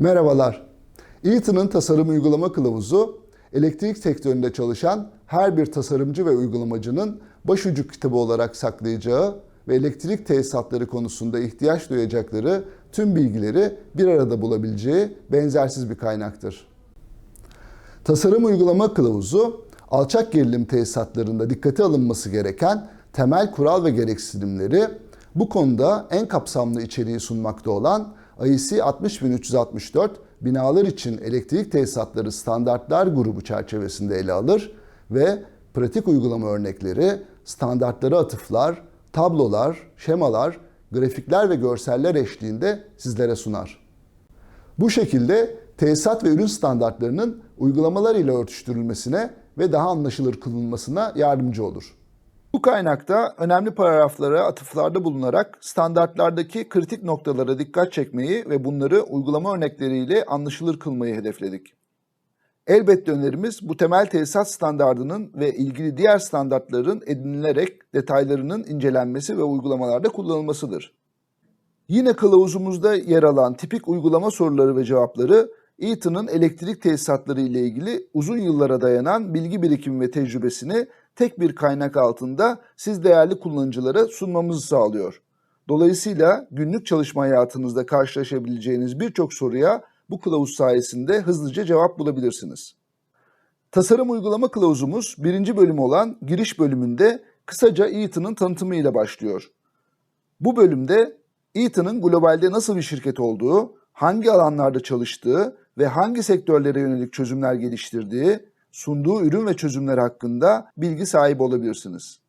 Merhabalar. Eaton'un tasarım uygulama kılavuzu, elektrik sektöründe çalışan her bir tasarımcı ve uygulamacının başucu kitabı olarak saklayacağı ve elektrik tesisatları konusunda ihtiyaç duyacakları tüm bilgileri bir arada bulabileceği benzersiz bir kaynaktır. Tasarım uygulama kılavuzu, alçak gerilim tesisatlarında dikkate alınması gereken temel kural ve gereksinimleri bu konuda en kapsamlı içeriği sunmakta olan IEC 60364 binalar için elektrik tesisatları standartlar grubu çerçevesinde ele alır ve pratik uygulama örnekleri, standartlara atıflar, tablolar, şemalar, grafikler ve görseller eşliğinde sizlere sunar. Bu şekilde tesisat ve ürün standartlarının uygulamalar ile örtüştürülmesine ve daha anlaşılır kılınmasına yardımcı olur. Bu kaynakta önemli paragraflara atıflarda bulunarak standartlardaki kritik noktalara dikkat çekmeyi ve bunları uygulama örnekleriyle anlaşılır kılmayı hedefledik. Elbette önerimiz bu temel tesisat standardının ve ilgili diğer standartların edinilerek detaylarının incelenmesi ve uygulamalarda kullanılmasıdır. Yine kılavuzumuzda yer alan tipik uygulama soruları ve cevapları Eaton'un elektrik tesisatları ile ilgili uzun yıllara dayanan bilgi birikimi ve tecrübesini tek bir kaynak altında siz değerli kullanıcılara sunmamızı sağlıyor. Dolayısıyla günlük çalışma hayatınızda karşılaşabileceğiniz birçok soruya bu kılavuz sayesinde hızlıca cevap bulabilirsiniz. Tasarım uygulama kılavuzumuz birinci bölüm olan giriş bölümünde kısaca Eaton'un tanıtımıyla başlıyor. Bu bölümde Eaton'un globalde nasıl bir şirket olduğu, hangi alanlarda çalıştığı ve hangi sektörlere yönelik çözümler geliştirdiği, sunduğu ürün ve çözümler hakkında bilgi sahibi olabilirsiniz.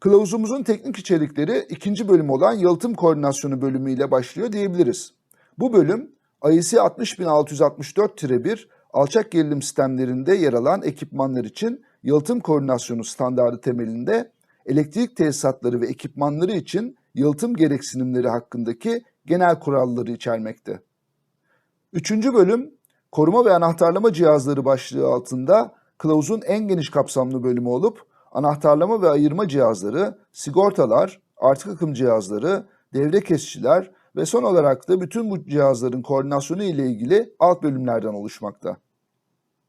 Kılavuzumuzun teknik içerikleri ikinci bölüm olan yalıtım koordinasyonu bölümüyle başlıyor diyebiliriz. Bu bölüm IEC 60664-1 alçak gerilim sistemlerinde yer alan ekipmanlar için yalıtım koordinasyonu standardı temelinde elektrik tesisatları ve ekipmanları için yalıtım gereksinimleri hakkındaki genel kuralları içermekte. Üçüncü bölüm koruma ve anahtarlama cihazları başlığı altında kılavuzun en geniş kapsamlı bölümü olup anahtarlama ve ayırma cihazları, sigortalar, artık akım cihazları, devre kesiciler ve son olarak da bütün bu cihazların koordinasyonu ile ilgili alt bölümlerden oluşmakta.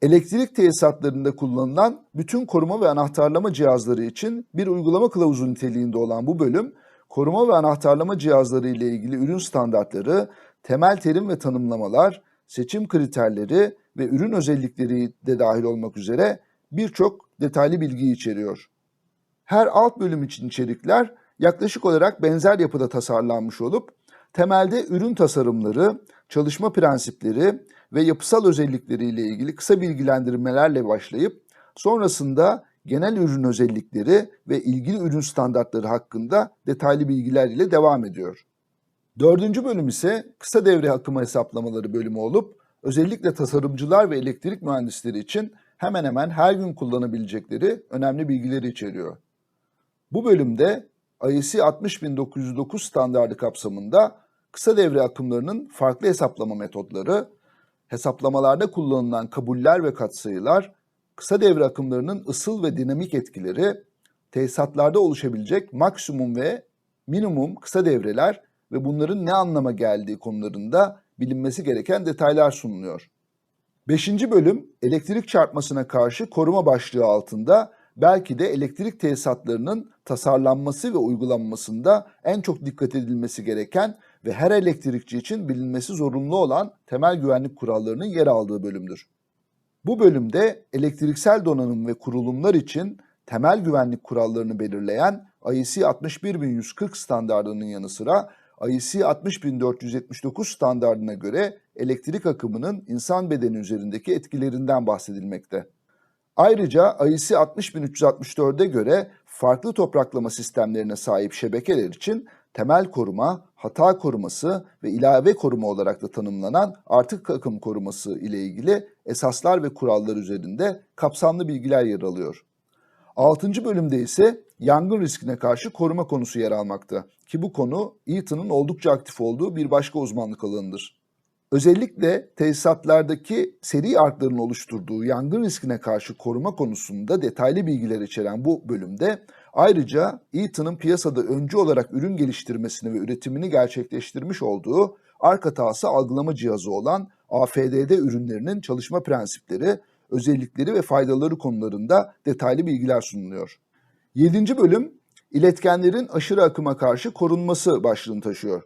Elektrik tesisatlarında kullanılan bütün koruma ve anahtarlama cihazları için bir uygulama kılavuzu niteliğinde olan bu bölüm, koruma ve anahtarlama cihazları ile ilgili ürün standartları, temel terim ve tanımlamalar, seçim kriterleri ve ürün özellikleri de dahil olmak üzere birçok detaylı bilgi içeriyor. Her alt bölüm için içerikler yaklaşık olarak benzer yapıda tasarlanmış olup temelde ürün tasarımları, çalışma prensipleri ve yapısal özellikleriyle ilgili kısa bilgilendirmelerle başlayıp sonrasında genel ürün özellikleri ve ilgili ürün standartları hakkında detaylı bilgiler ile devam ediyor. Dördüncü bölüm ise kısa devre akımı hesaplamaları bölümü olup özellikle tasarımcılar ve elektrik mühendisleri için hemen hemen her gün kullanabilecekleri önemli bilgileri içeriyor. Bu bölümde IEC 60909 standardı kapsamında kısa devre akımlarının farklı hesaplama metotları, hesaplamalarda kullanılan kabuller ve katsayılar, kısa devre akımlarının ısıl ve dinamik etkileri, tesisatlarda oluşabilecek maksimum ve minimum kısa devreler ve bunların ne anlama geldiği konularında bilinmesi gereken detaylar sunuluyor. Beşinci bölüm elektrik çarpmasına karşı koruma başlığı altında belki de elektrik tesisatlarının tasarlanması ve uygulanmasında en çok dikkat edilmesi gereken ve her elektrikçi için bilinmesi zorunlu olan temel güvenlik kurallarının yer aldığı bölümdür. Bu bölümde elektriksel donanım ve kurulumlar için temel güvenlik kurallarını belirleyen IEC 61140 standardının yanı sıra IEC 60479 standardına göre elektrik akımının insan bedeni üzerindeki etkilerinden bahsedilmekte. Ayrıca IEC 60364'e göre farklı topraklama sistemlerine sahip şebekeler için temel koruma, hata koruması ve ilave koruma olarak da tanımlanan artık akım koruması ile ilgili esaslar ve kurallar üzerinde kapsamlı bilgiler yer alıyor. 6. bölümde ise yangın riskine karşı koruma konusu yer almakta ki bu konu Eaton'un oldukça aktif olduğu bir başka uzmanlık alanıdır. Özellikle tesisatlardaki seri arkların oluşturduğu yangın riskine karşı koruma konusunda detaylı bilgiler içeren bu bölümde ayrıca Eaton'un piyasada öncü olarak ürün geliştirmesini ve üretimini gerçekleştirmiş olduğu ark hatası algılama cihazı olan AFDD ürünlerinin çalışma prensipleri, özellikleri ve faydaları konularında detaylı bilgiler sunuluyor. 7. bölüm iletkenlerin aşırı akıma karşı korunması başlığını taşıyor.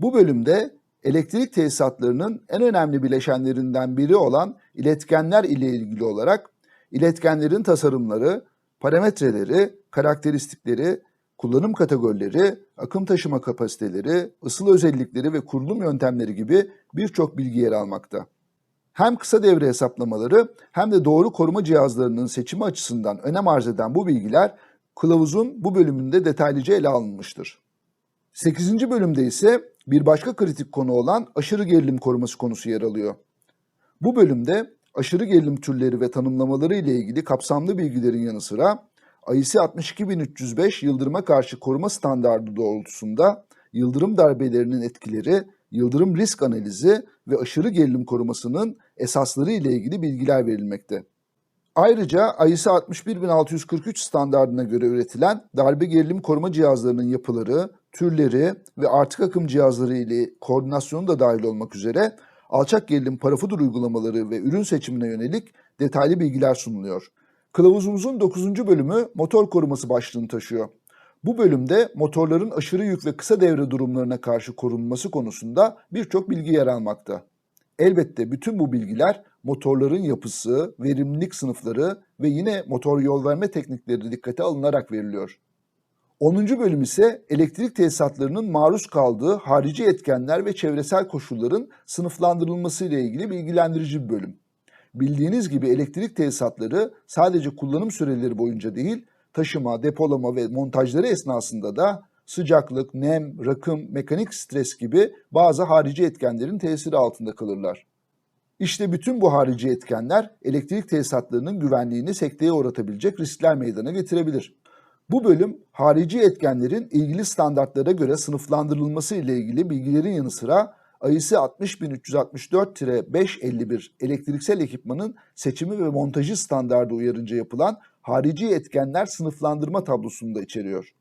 Bu bölümde elektrik tesisatlarının en önemli bileşenlerinden biri olan iletkenler ile ilgili olarak iletkenlerin tasarımları, parametreleri, karakteristikleri, kullanım kategorileri, akım taşıma kapasiteleri, ısıl özellikleri ve kurulum yöntemleri gibi birçok bilgi yer almakta. Hem kısa devre hesaplamaları hem de doğru koruma cihazlarının seçimi açısından önem arz eden bu bilgiler kılavuzun bu bölümünde detaylıca ele alınmıştır. 8. bölümde ise bir başka kritik konu olan aşırı gerilim koruması konusu yer alıyor. Bu bölümde aşırı gerilim türleri ve tanımlamaları ile ilgili kapsamlı bilgilerin yanı sıra IEC 62305 yıldırıma karşı koruma standardı doğrultusunda yıldırım darbelerinin etkileri, yıldırım risk analizi ve aşırı gerilim korumasının esasları ile ilgili bilgiler verilmekte. Ayrıca IEC 61643 standardına göre üretilen darbe gerilim koruma cihazlarının yapıları, türleri ve artık akım cihazları ile koordinasyonu da dahil olmak üzere alçak gerilim parafudur uygulamaları ve ürün seçimine yönelik detaylı bilgiler sunuluyor. Kılavuzumuzun 9. bölümü motor koruması başlığını taşıyor. Bu bölümde motorların aşırı yük ve kısa devre durumlarına karşı korunması konusunda birçok bilgi yer almakta. Elbette bütün bu bilgiler motorların yapısı, verimlilik sınıfları ve yine motor yol verme teknikleri dikkate alınarak veriliyor. 10. bölüm ise elektrik tesisatlarının maruz kaldığı harici etkenler ve çevresel koşulların sınıflandırılması ile ilgili bilgilendirici bir bölüm. Bildiğiniz gibi elektrik tesisatları sadece kullanım süreleri boyunca değil, taşıma, depolama ve montajları esnasında da sıcaklık, nem, rakım, mekanik stres gibi bazı harici etkenlerin tesiri altında kalırlar. İşte bütün bu harici etkenler elektrik tesisatlarının güvenliğini sekteye uğratabilecek riskler meydana getirebilir. Bu bölüm harici etkenlerin ilgili standartlara göre sınıflandırılması ile ilgili bilgilerin yanı sıra IEC 60364-551 elektriksel ekipmanın seçimi ve montajı standardı uyarınca yapılan harici etkenler sınıflandırma tablosunu da içeriyor.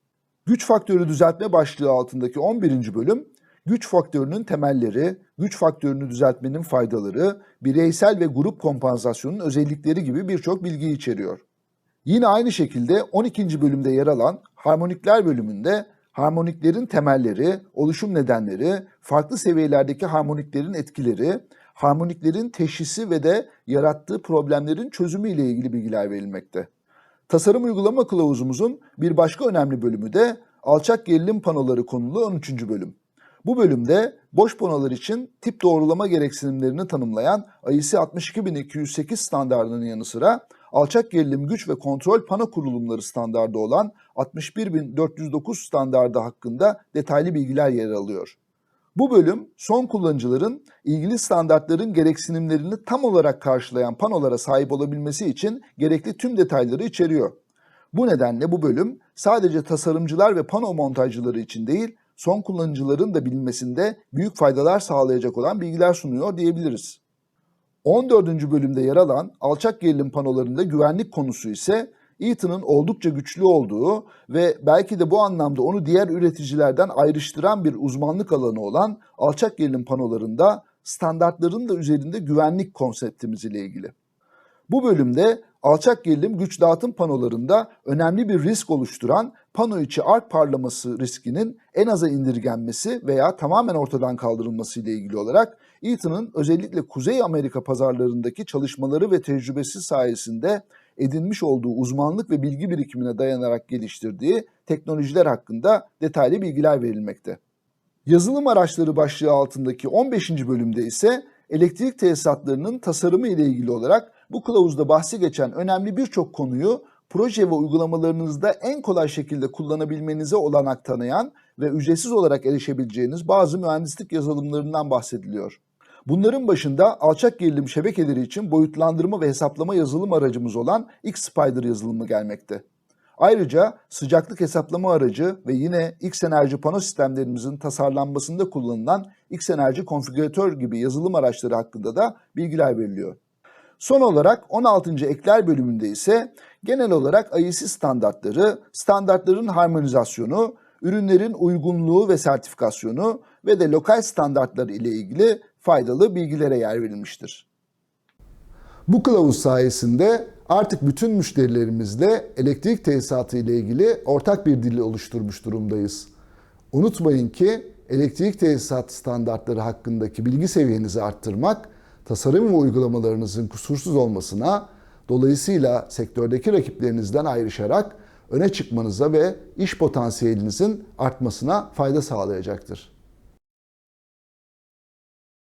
Güç faktörü düzeltme başlığı altındaki 11. bölüm, güç faktörünün temelleri, güç faktörünü düzeltmenin faydaları, bireysel ve grup kompansasyonun özellikleri gibi birçok bilgi içeriyor. Yine aynı şekilde 12. bölümde yer alan harmonikler bölümünde harmoniklerin temelleri, oluşum nedenleri, farklı seviyelerdeki harmoniklerin etkileri, harmoniklerin teşhisi ve de yarattığı problemlerin çözümü ile ilgili bilgiler verilmekte. Tasarım uygulama kılavuzumuzun bir başka önemli bölümü de alçak gerilim panoları konulu 13. bölüm. Bu bölümde boş panolar için tip doğrulama gereksinimlerini tanımlayan IEC 62208 standartının yanı sıra alçak gerilim güç ve kontrol pano kurulumları standardı olan 61409 standardı hakkında detaylı bilgiler yer alıyor. Bu bölüm son kullanıcıların ilgili standartların gereksinimlerini tam olarak karşılayan panolara sahip olabilmesi için gerekli tüm detayları içeriyor. Bu nedenle bu bölüm sadece tasarımcılar ve pano montajcıları için değil, son kullanıcıların da bilinmesinde büyük faydalar sağlayacak olan bilgiler sunuyor diyebiliriz. 14. bölümde yer alan alçak gerilim panolarında güvenlik konusu ise Eaton'ın oldukça güçlü olduğu ve belki de bu anlamda onu diğer üreticilerden ayrıştıran bir uzmanlık alanı olan alçak gerilim panolarında standartların da üzerinde güvenlik konseptimiz ile ilgili. Bu bölümde alçak gerilim güç dağıtım panolarında önemli bir risk oluşturan pano içi ark parlaması riskinin en aza indirgenmesi veya tamamen ortadan kaldırılması ile ilgili olarak Eaton'ın özellikle Kuzey Amerika pazarlarındaki çalışmaları ve tecrübesi sayesinde edinmiş olduğu uzmanlık ve bilgi birikimine dayanarak geliştirdiği teknolojiler hakkında detaylı bilgiler verilmekte. Yazılım araçları başlığı altındaki 15. bölümde ise elektrik tesisatlarının tasarımı ile ilgili olarak bu kılavuzda bahsi geçen önemli birçok konuyu proje ve uygulamalarınızda en kolay şekilde kullanabilmenize olanak tanıyan ve ücretsiz olarak erişebileceğiniz bazı mühendislik yazılımlarından bahsediliyor. Bunların başında alçak gerilim şebekeleri için boyutlandırma ve hesaplama yazılım aracımız olan X-Spider yazılımı gelmekte. Ayrıca sıcaklık hesaplama aracı ve yine X enerji pano sistemlerimizin tasarlanmasında kullanılan X enerji konfigüratör gibi yazılım araçları hakkında da bilgiler veriliyor. Son olarak 16. ekler bölümünde ise genel olarak IEC standartları, standartların harmonizasyonu, ürünlerin uygunluğu ve sertifikasyonu ve de lokal standartları ile ilgili faydalı bilgilere yer verilmiştir. Bu kılavuz sayesinde artık bütün müşterilerimizle elektrik tesisatı ile ilgili ortak bir dili oluşturmuş durumdayız. Unutmayın ki elektrik tesisat standartları hakkındaki bilgi seviyenizi arttırmak, tasarım ve uygulamalarınızın kusursuz olmasına, dolayısıyla sektördeki rakiplerinizden ayrışarak öne çıkmanıza ve iş potansiyelinizin artmasına fayda sağlayacaktır.